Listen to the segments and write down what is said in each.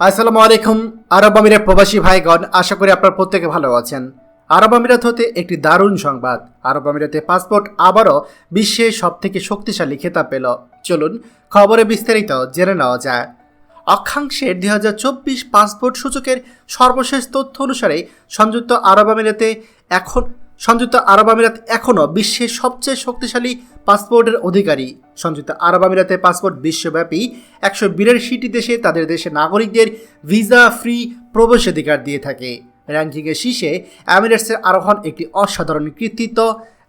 আসসালামু আলাইকুম, আরব আমিরের প্রবাসী ভাইগণ, আশা করি আপনার প্রত্যেকে ভালো আছেন। আরব আমিরাত হতে একটি দারুণ সংবাদ। আরব আমিরাতে পাসপোর্ট আবারও বিশ্বের সবথেকে শক্তিশালী খেতাব পেল। চলুন খবরে বিস্তারিত জেনে নেওয়া যায়। অক্ষাংশের দুই হাজার চব্বিশ পাসপোর্ট সূচকের সর্বশেষ তথ্য অনুসারে সংযুক্ত আরব আমিরাতে এখন সংযুক্ত আরব আমিরাত এখনও বিশ্বের সবচেয়ে শক্তিশালী পাসপোর্টের অধিকারী। সংযুক্ত আরব আমিরাতে পাসপোর্ট বিশ্বব্যাপী একশো বিরাশিটি দেশে তাদের দেশে নাগরিকদের ভিসা ফ্রি প্রবেশ অধিকার দিয়ে থাকে। র্যাঙ্কিংয়ের শীর্ষে আমিরেটসের আরোহণ একটি অসাধারণ কৃতিত্ব,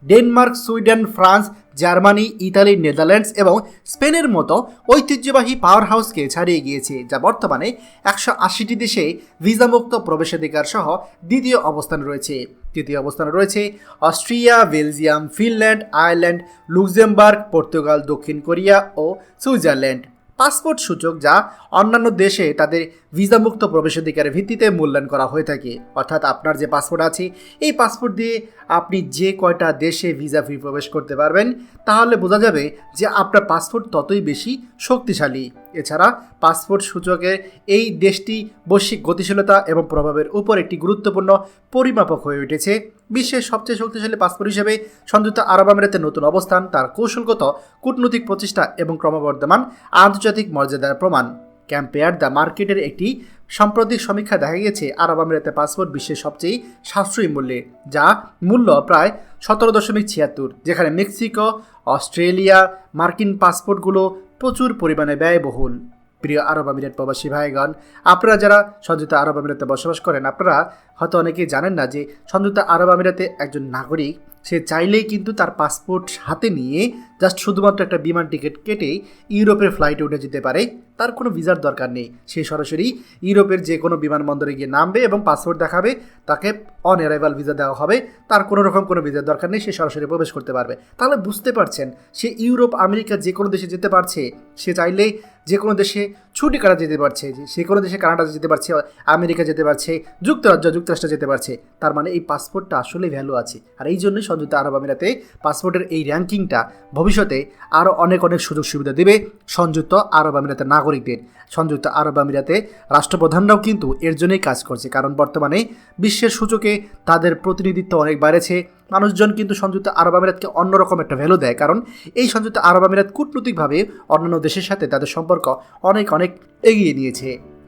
Denmark, Sweden, France Germany, Italy, Netherlands এবং স্পেনের মতো ঐতিহ্যবাহী পাওয়ার হাউসকে ছাড়িয়ে গিয়েছে, যা বর্তমানে একশো আশিটি দেশে ভিসামুক্ত প্রবেশাধিকার সহ দ্বিতীয় অবস্থান রয়েছে। তৃতীয় অবস্থানে রয়েছে Austria, Belgium, Finland, Ireland, Luxembourg, Portugal, দক্ষিণ কোরিয়া ও সুইজারল্যান্ড। পাসপোর্ট সূচক যা অন্যান্য দেশে তাদের ভিসামুক্ত প্রবেশাধিকারের ভিত্তিতে মূল্যায়ন করা হয়ে থাকে। অর্থাৎ আপনার যে পাসপোর্ট আছে, এই পাসপোর্ট দিয়ে আপনি যে কয়টা দেশে ভিসা ফ্রি প্রবেশ করতে পারবেন, তাহলে বোঝা যাবে যে আপনার পাসপোর্ট ততই বেশি শক্তিশালী। এছাড়া পাসপোর্ট সূচকে এই দেশটি বৈশ্বিক গতিশীলতা এবং প্রভাবের উপর একটি গুরুত্বপূর্ণ পরিমাপক হয়ে উঠেছে। বিশ্বের সবচেয়ে শক্তিশালী পাসপোর্ট হিসেবে সংযুক্ত আরব আমিরাতের নতুন অবস্থান, তার কৌশলগত, কূটনৈতিক প্রচেষ্টা এবং ক্রমবর্ধমান আন্তর্জাতিক মর্যাদার প্রমাণ। ক্যাম্পেয়ার দ্য মার্কেটের একটি সাম্প্রতিক সমীক্ষা দেখা গেছে আরব আমিরাতে পাসপোর্ট বিশ্বের সবচেয়ে সাশ্রয়ী মূল্যে, যা মূল্য প্রায় সতেরো দশমিক ছিয়াত্তর, যেখানে মেক্সিকো, অস্ট্রেলিয়া, মার্কিন পাসপোর্টগুলো প্রচুর পরিমাণে ব্যয়বহুল। প্রিয় আরব আমিরাত প্রবাসী ভাইগণ, আপনারা যারা সংযুক্ত আরব আমিরাতে বসবাস করেন, আপনারা হয়তো অনেকেই জানেন না যে সংযুক্ত আরব আমিরাতে একজন নাগরিক, সে চাইলেই কিন্তু তার পাসপোর্ট হাতে নিয়ে জাস্ট শুধুমাত্র একটা বিমান টিকিট কেটে ইউরোপের ফ্লাইটে উঠে যেতে পারে, তার কোনো ভিসার দরকার নেই। সে সরাসরি ইউরোপের যে কোনো বিমানবন্দরে গিয়ে নামবে এবং পাসপোর্ট দেখাবে, তাকে অন অ্যারাইভাল ভিসা দেওয়া হবে, তার কোনো রকম কোনো ভিসার দরকার নেই, সে সরাসরি প্রবেশ করতে পারবে। তাহলে বুঝতে পারছেন, সে ইউরোপ, আমেরিকা যে কোনো দেশে যেতে পারছে, সে চাইলেই যে কোনো দেশে ছুটি কাটা যেতে পারছে, সে কোনো দেশে কানাডা যেতে পারছে, আমেরিকা যেতে পারছে, যুক্তরাজ্য, যুক্তরাষ্ট্র যেতে পারছে, তার মানে এই পাসপোর্টটা আসলে ভ্যালু আছে। আর এই জন্যই সংযুক্ত আরব আমিরাতে পাসপোর্টের এই র্যাঙ্কিংটা ভবিষ্যতে আরও অনেক অনেক সুযোগ সুবিধা দেবে সংযুক্ত আরব আমিরাতের নাগরিকদের। সংযুক্ত আরব আমিরাতে রাষ্ট্রপ্রধানরাও কিন্তু এর জন্যই কাজ করছে, কারণ বর্তমানে বিশ্বের সূচকে তাদের প্রতিনিধিত্ব অনেক বাড়েছে। মানুষজন কিন্তু সংযুক্ত আরব আমিরাতকে অন্যরকম একটা ভ্যালু দেয়, কারণ এই সংযুক্ত আরব আমিরাত কূটনৈতিকভাবে অন্যান্য দেশের সাথে তাদের সম্পর্ক অনেক অনেক এগিয়ে নিয়েছে।